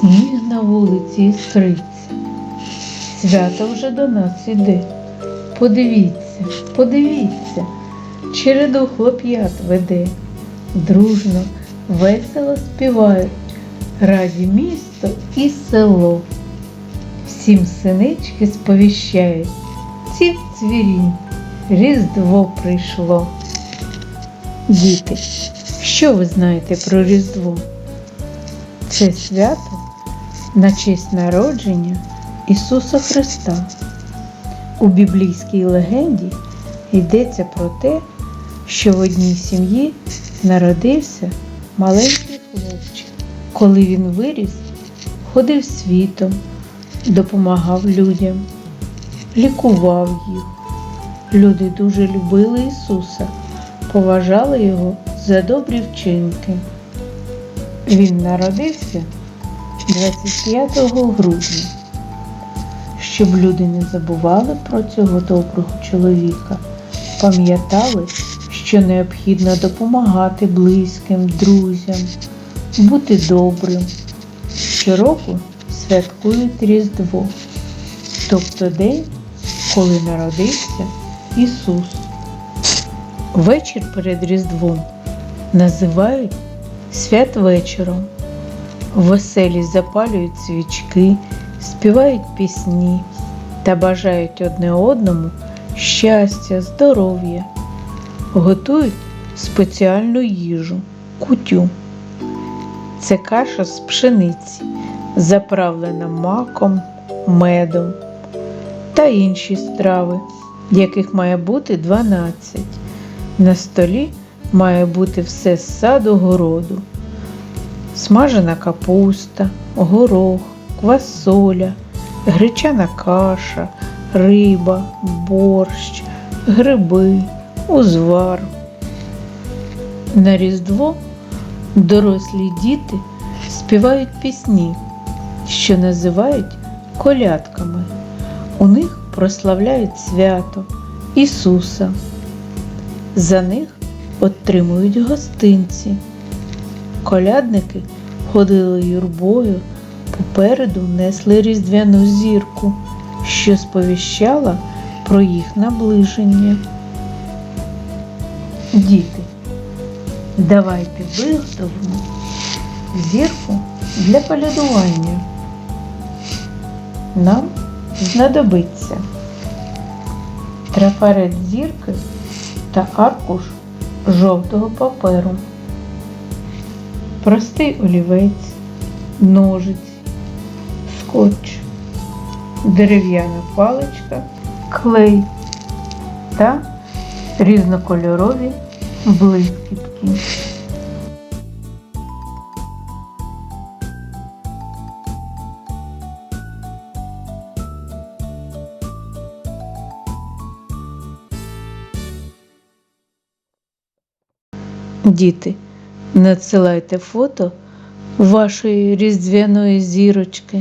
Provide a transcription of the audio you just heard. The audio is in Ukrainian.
Сніг на вулиці іскриться. Свято вже до нас іде. Подивіться, подивіться, череду хлоп'ят веде. Дружно, весело співають, раді місто і село. Всім синички сповіщають, ціп цвірінь, Різдво прийшло. Діти, що ви знаєте про Різдво? Це свято на честь народження Ісуса Христа. У біблійській легенді йдеться про те, що в одній сім'ї народився маленький хлопчик. Коли він виріс, ходив світом, допомагав людям, лікував їх. Люди дуже любили Ісуса, поважали Його за добрі вчинки. Він народився 25 грудня. Щоб люди не забували про цього доброго чоловіка, пам'ятали, що необхідно допомагати близьким, друзям, бути добрим. Щороку святкують Різдво, тобто день, коли народився Ісус. Вечір перед Різдвом називають святвечором. Веселі запалюють свічки, співають пісні та бажають одне одному щастя, здоров'я, готують спеціальну їжу кутю. Це каша з пшениці, заправлена маком, медом та інші страви, яких має бути 12. На столі має бути все з саду городу. Смажена капуста, горох, квасоля, гречана каша, риба, борщ, гриби, узвар. На Різдво дорослі діти співають пісні, що називають колядками. У них прославляють свято Ісуса. За них отримують гостинці. Колядники ходили юрбою, попереду несли різдвяну зірку, що сповіщала про їх наближення. Діти, давайте виготовимо зірку для полядування. Нам знадобиться трафарет зірки та аркуш жовтого паперу, простий олівець, ножиці, скотч, дерев'яна паличка, клей та різнокольорові блискітки. Діти, надсилайте фото вашої різдвяної зірочки.